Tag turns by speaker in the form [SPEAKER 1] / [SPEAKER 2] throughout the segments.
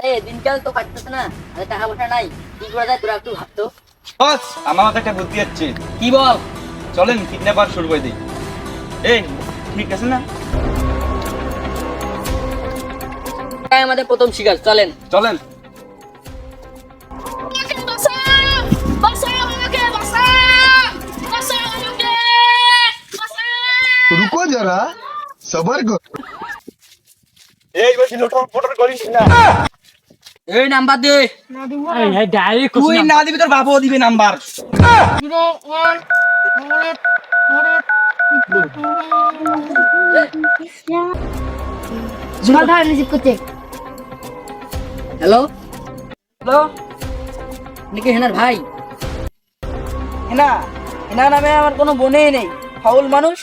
[SPEAKER 1] এই দিনকাল তো কাটতেছে না আর টাকা পয়সা নাই কি করা যায় তোরা একটু ভাবতো
[SPEAKER 2] বস আমার মাথায় একটা বুদ্ধি হচ্ছে
[SPEAKER 1] কি বল
[SPEAKER 2] চলেন কিডন্যাপার শুরু করে দিই এই ঠিক আছে না
[SPEAKER 1] এটাই আমাদের প্রথম শিকার চলেন
[SPEAKER 2] চলেন
[SPEAKER 3] আমাকে বাঁচাও! বাঁচাও আমাকে, বাঁচাও! বাঁচাও আমাকে! বাঁচাও!
[SPEAKER 4] रुको जरा सबर करो
[SPEAKER 2] এই বেশি লোটর ফটর করিস না।
[SPEAKER 1] এই নাম্বার দে।
[SPEAKER 2] তুই না দিবি তোর বাবাও দিবে number.
[SPEAKER 3] Zero, one, hundred, hundred.
[SPEAKER 5] মাথা রিসিভ করতে
[SPEAKER 1] হ্যালো
[SPEAKER 6] হ্যালো
[SPEAKER 1] নাকি হেনার ভাই?
[SPEAKER 6] হেনা হেনা নামে আমার কোনো বোনেই নেই। ফাউল মানুষ।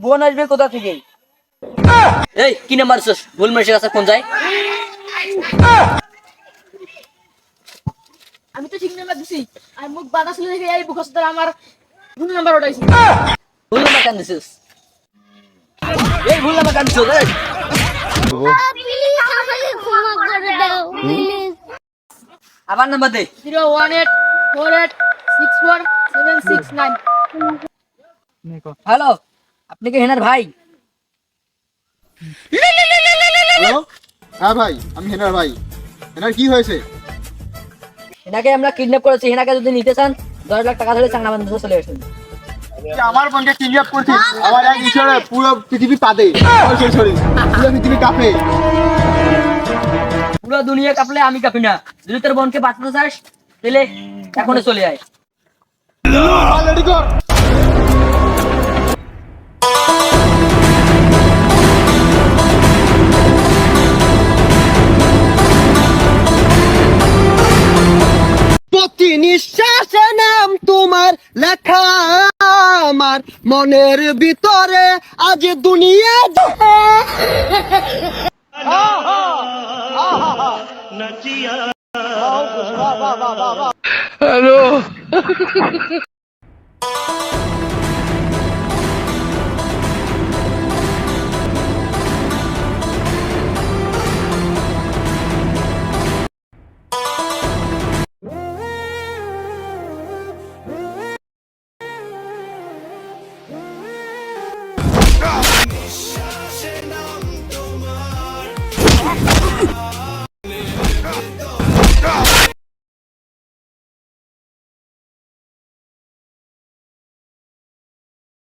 [SPEAKER 6] বোন আসবে কোথা থেকে?
[SPEAKER 1] এই কি নাম্বার আছিস ভুল মানুষের কাছে ফোন যায়?
[SPEAKER 3] আমি তো ঠিক নাম্বার দিছি। আমি মুখ বাধা ছিল দেখে এই মুখস্থ আমার ভুল নাম্বার ওটাইছি
[SPEAKER 1] ভুল নাম্বার কেন দিছিস? এই ভুল নাম্বার কেন দিছিস এই আবার নাম্বার দে।
[SPEAKER 3] Zero one eight four eight six four seven six nine.
[SPEAKER 1] Hello আপনি কি হেনার ভাই?
[SPEAKER 4] হ্যাঁ ভাই আমি হেনার ভাই হেনার কি হয়েছে
[SPEAKER 1] হেনাকে আমরা কিডন্যাপ করেছি হেনাকে যদি নিতে চান দশ লাখ টাকা ধরে চাংলা আসুন
[SPEAKER 4] আমার বোনকে কিডন্যাপ করছিস আমার এক ঈশ্বরে পুরো পৃথিবী পাদে সরি পুরো পৃথিবী কাঁপে
[SPEAKER 1] পুরো দুনিয়া কাঁপলে আমি কাঁপি না যদি তোর বোনকে বাঁচাতে চাস তাহলে এখনই চলে আয়
[SPEAKER 4] নিঃশ্বাসে নাম তোমার লেখা আমার। মনের ভিতরে আজ দুনিয়া